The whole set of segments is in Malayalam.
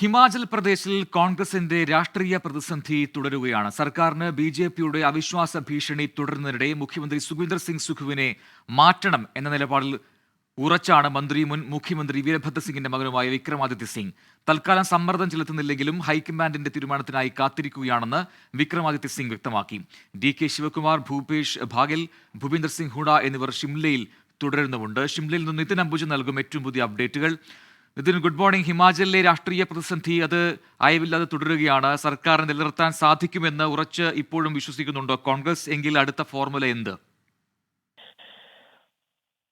ഹിമാചൽ പ്രദേശിൽ കോൺഗ്രസിന്റെ രാഷ്ട്രീയ പ്രതിസന്ധി തുടരുകയാണ്. സർക്കാരിന് ബി ജെ പിയുടെ അവിശ്വാസ ഭീഷണി തുടരുന്നതിനിടെ മുഖ്യമന്ത്രി സുഖീന്ദർ സിംഗ് സുഖുവിനെ മാറ്റണം എന്ന നിലപാടിൽ ഉറച്ചാണ് മന്ത്രി മുൻ മുഖ്യമന്ത്രി വീരഭദ്ര സിംഗിന്റെ മകനുമായ വിക്രമാദിത്യ സിംഗ്. തൽക്കാലം സമ്മർദ്ദം ചെലുത്തുന്നില്ലെങ്കിലും ഹൈക്കമാൻഡിന്റെ തീരുമാനത്തിനായി കാത്തിരിക്കുകയാണെന്ന് വിക്രമാദിത്യ സിംഗ് വ്യക്തമാക്കി. ഡി കെ ശിവകുമാർ ഭൂപേഷ് ഭാഗൽ ഭൂപീന്ദർ സിംഗ് ഹൂഡ എന്നിവർ ഷിംലയിൽ തുടരുന്നുമുണ്ട്. ഷിംലയിൽ നിന്ന് നിതിൻ അംബുജ നൽകും ഏറ്റവും പുതിയ അപ്ഡേറ്റുകൾ. നിതിൻ ഗുഡ് മോർണിംഗ് ഹിമാചലിലെ രാഷ്ട്രീയ പ്രതിസന്ധി അത് അയവില്ലാതെ തുടരുകയാണ്. സർക്കാരിനെ നിലനിർത്താൻ സാധിക്കുമെന്ന് ഉറച്ച് ഇപ്പോഴും വിശ്വസിക്കുന്നുണ്ടോ കോൺഗ്രസ്? എങ്കിൽ അടുത്ത ഫോർമുല എന്ത്?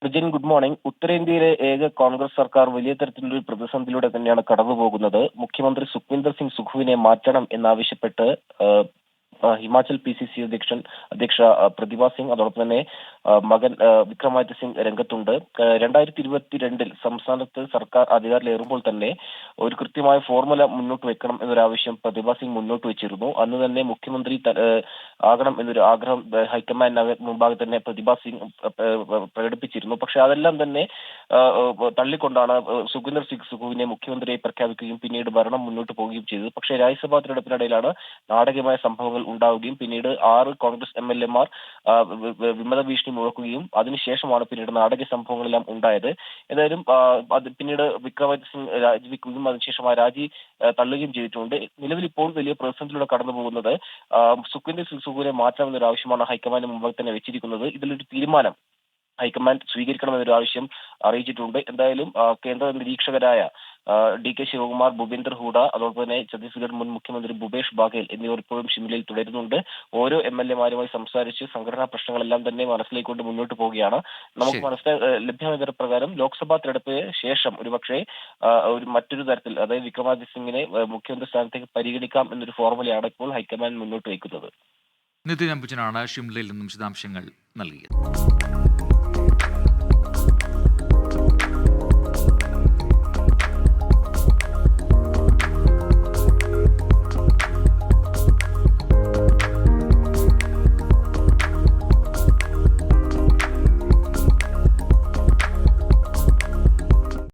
Vijayan good morning. ഉത്തരേന്ത്യയിലെ ഏക കോൺഗ്രസ് സർക്കാർ വലിയ തരത്തിലുള്ള പ്രതിസന്ധിയിലൂടെ തന്നെയാണ് കടന്നുപോകുന്നത്. മുഖ്യമന്ത്രി സുഖ്വിന്ദർ സിംഗ് സുഖുവിനെ മാറ്റണം എന്നാവശ്യപ്പെട്ട് ഹിമാചൽ പി സി സി അധ്യക്ഷൻ അധ്യക്ഷ പ്രതിഭ സിംഗ്. അതോടൊപ്പം തന്നെ മകൻ വിക്രമാദിത്യ സിംഗ് രംഗത്തുണ്ട്. രണ്ടായിരത്തി ഇരുപത്തിരണ്ടിൽ സംസ്ഥാനത്ത് സർക്കാർ അധികാരത്തിലേറുമ്പോൾ തന്നെ ഒരു കൃത്യമായ ഫോർമുല മുന്നോട്ട് വെക്കണം എന്നൊരാവശ്യം പ്രതിഭ സിംഗ് മുന്നോട്ട് വെച്ചിരുന്നു. അന്ന് തന്നെ മുഖ്യമന്ത്രി ആകണം എന്നൊരു ആഗ്രഹം ഹൈക്കമാൻഡ് മുമ്പാകെ തന്നെ പ്രതിഭ സിംഗ് പ്രകടിപ്പിച്ചിരുന്നു. പക്ഷെ അതെല്ലാം തന്നെ തള്ളിക്കൊണ്ടാണ് സുഖിന്ദർ സിംഗ് സുഖുവിനെ മുഖ്യമന്ത്രിയായി പ്രഖ്യാപിക്കുകയും പിന്നീട് ഭരണം മുന്നോട്ട് പോവുകയും ചെയ്തു പക്ഷേ രാജ്യസഭാ തിരഞ്ഞെടുപ്പിനിടയിലാണ് നാടകീയമായ സംഭവങ്ങൾ ഉണ്ടാവുകയും പിന്നീട് ആറ് കോൺഗ്രസ് എം എൽ എമാർ വിമത ഭീഷണി മുഴക്കുകയും അതിനുശേഷമാണ് പിന്നീട് നാടക സംഭവങ്ങളെല്ലാം ഉണ്ടായത്. ഏതായാലും അത് പിന്നീട് വിക്രമാദിത്യ സിംഗ് രാജിവെക്കുകയും അതിനുശേഷം ആ രാജി തള്ളുകയും ചെയ്തിട്ടുണ്ട്. നിലവിൽ ഇപ്പോൾ വലിയ പ്രതിസന്ധിയിലൂടെ കടന്നു പോകുന്നത് സുഖിന്റെ സുഖൂരെ സുഖുവിനെ മാറ്റണമെന്നൊരു ആവശ്യമാണ് ഹൈക്കമാൻഡ് മുമ്പിൽ തന്നെ വെച്ചിരിക്കുന്നത്. ഇതിലൊരു തീരുമാനം ഹൈക്കമാൻഡ് സ്വീകരിക്കണമെന്നൊരു ആവശ്യം അറിയിച്ചിട്ടുണ്ട്. എന്തായാലും കേന്ദ്ര നിരീക്ഷകരായ ഡി കെ ശിവകുമാർ ഭൂപേന്ദർ ഹൂഡ അതോടൊപ്പം തന്നെ ഛത്തീസ്ഗഡ് മുൻ മുഖ്യമന്ത്രി ഭൂപേഷ് ബാഗേൽ എന്നിവർ ഇപ്പോഴും ഷിംലയിൽ തുടരുന്നുണ്ട്. ഓരോ എം എൽ എമാരുമായി സംസാരിച്ച് സംഘടനാ പ്രശ്നങ്ങളെല്ലാം തന്നെ മനസ്സിലേക്കൊണ്ട് മുന്നോട്ട് പോവുകയാണ്. നമുക്ക് മനസ്സിലായി മനസ്സിലാ ലഭ്യമായ വിവരപ്രകാരം ലോക്സഭാ തെരഞ്ഞെടുപ്പിന് ശേഷം ഒരുപക്ഷെ ഒരു മറ്റൊരു തരത്തിൽ അതായത് വിക്രമാദിത്യ സിംഗിനെ മുഖ്യമന്ത്രി സ്ഥാനത്തേക്ക് പരിഗണിക്കാം എന്നൊരു ഫോർമുലയാണ് ഇപ്പോൾ ഹൈക്കമാൻഡ് മുന്നോട്ട് വയ്ക്കുന്നത്. നിതിൻ അംബുജനാണ് ഷിംലയിൽ നിന്നും വിശദാംശങ്ങൾ നൽകിയത്.